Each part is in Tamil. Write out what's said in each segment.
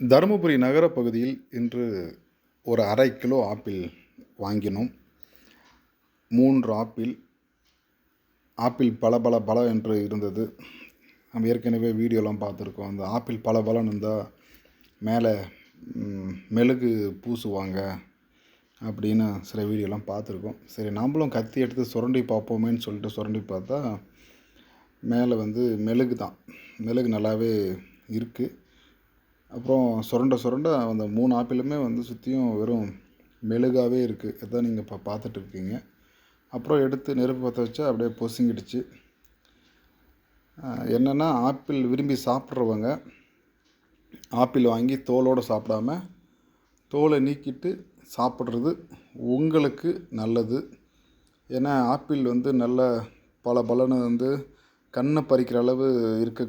தருமபுரி நகரப்பகுதியில் இன்று ஒரு அரை கிலோ ஆப்பிள் வாங்கினோம். மூன்று ஆப்பிள் ஆப்பிள் பல பல பல என்று இருந்தது. நம்ம ஏற்கனவே வீடியோலாம் பார்த்துருக்கோம். அந்த ஆப்பிள் பல பலன்னு இருந்தால் மேலே மெழுகு பூசுவாங்க அப்படின்னு சில வீடியோலாம் பார்த்துருக்கோம். சரி நம்மளும் கத்தி எடுத்து சுரண்டி பார்ப்போமேன்னு சொல்லிட்டு சுரண்டி பார்த்தா மேலே வந்து மெழுகு தான் மெழுகு நல்லாவே இருக்குது அப்புறம் சுரண்ட சுரண்ட அந்த மூணு ஆப்பிளுமே வந்து சுற்றியும் வெறும் மெழுகாவே இருக்குது இதான் நீங்கள் இப்போ பார்த்துட்டு இருக்கீங்க அப்புறம் எடுத்து நெருப்பு பற்ற வச்சா அப்படியே பொசுங்கிடுச்சு. என்னென்னா ஆப்பிள் விரும்பி சாப்பிட்றவங்க ஆப்பிள் வாங்கி தோலோடு சாப்பிடாம தோலை நீக்கிட்டு சாப்பிட்றது உங்களுக்கு நல்லது. ஏன்னா ஆப்பிள் வந்து நல்ல பல பலனை வந்து கண்ணை பறிக்கிற அளவு இருக்க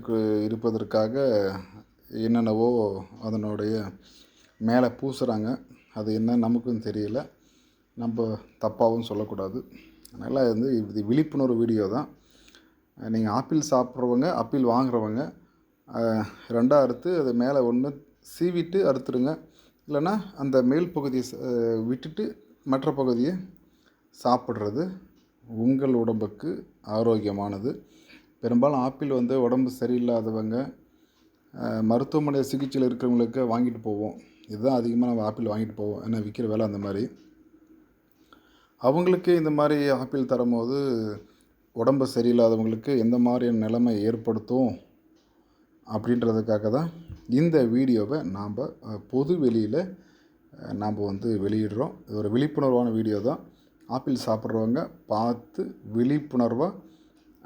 இருப்பதற்காக என்னென்னவோ அதனுடைய மேலே பூசுகிறாங்க அது என்ன நமக்கும் தெரியல. நம்ம தப்பாகவும் சொல்லக்கூடாது. அதனால் வந்து இது விழிப்புணர்வு வீடியோ தான். நீங்கள் ஆப்பிள் சாப்பிட்றவங்க ஆப்பிள் வாங்குறவங்க ரெண்டாக அறுத்து அது மேலே ஒன்று சீவிட்டு அறுத்துருங்க. இல்லைன்னா அந்த மேல் பகுதியை விட்டுட்டு மற்ற பகுதியை சாப்பிட்றது உங்கள் உடம்புக்கு ஆரோக்கியமானது. பெரும்பாலும் ஆப்பிள் வந்து உடம்பு சரியில்லாதவங்க மருத்துவமனை சிகிச்சையில் இருக்கிறவங்களுக்கு வாங்கிட்டு போவோம். இதுதான் அதிகமாக நம்ம ஆப்பிள் வாங்கிட்டு போவோம். ஏன்னா விற்கிற வேலை அந்த மாதிரி. அவங்களுக்கு இந்த மாதிரி ஆப்பிள் தரும்போது உடம்பு சரியில்லாதவங்களுக்கு எந்த மாதிரியான நிலைமை ஏற்படுத்தும் அப்படின்றதுக்காக தான் இந்த வீடியோவை நாம் பொது வெளியில் நாம் வந்து வெளியிடுறோம். இது ஒரு விழிப்புணர்வான வீடியோ தான். ஆப்பிள் சாப்பிட்றவங்க பார்த்து விழிப்புணர்வாக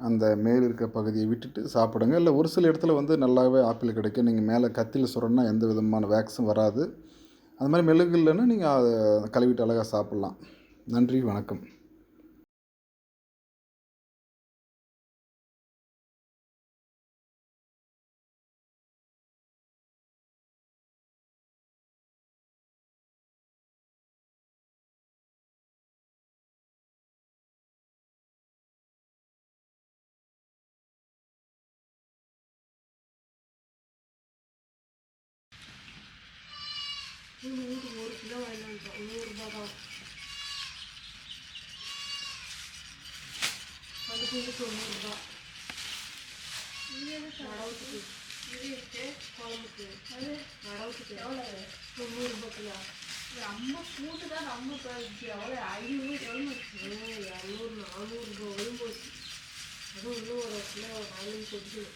அந்த மேல் இருக்க பகுதியை விட்டுட்டு சாப்பிடுங்க. இல்லை ஒரு சில இடத்துல வந்து நல்லாவே ஆப்பிள் கிடைக்கும். நீங்கள் மேலே கத்தியில் சுரன்னா எந்த விதமான வேக்ஸும் வராது. அந்த மாதிரி மெழுகு இல்லைன்னா நீங்கள் அதை கழுவிட்டு அழகாக சாப்பிட்லாம். நன்றி வணக்கம். கிலோ வாங்கிட்டு நூறுரூபா தான் அதுக்கு வந்து தொண்ணூறுரூபா நடவுத்துக்கு குழம்புக்கு அது நடவுத்துக்கு தொண்ணூறுரூபா கிலோ அம்மா கூட்டு தான் ரொம்ப போயிடுச்சு எவ்வளோ ஐநூறு எவ்வளோ இரநூறு நானூறுரூபா வரும் போச்சு. அதுவும் இன்னும் ஒரு கிலோ வாங்கி கொடுக்கணும்.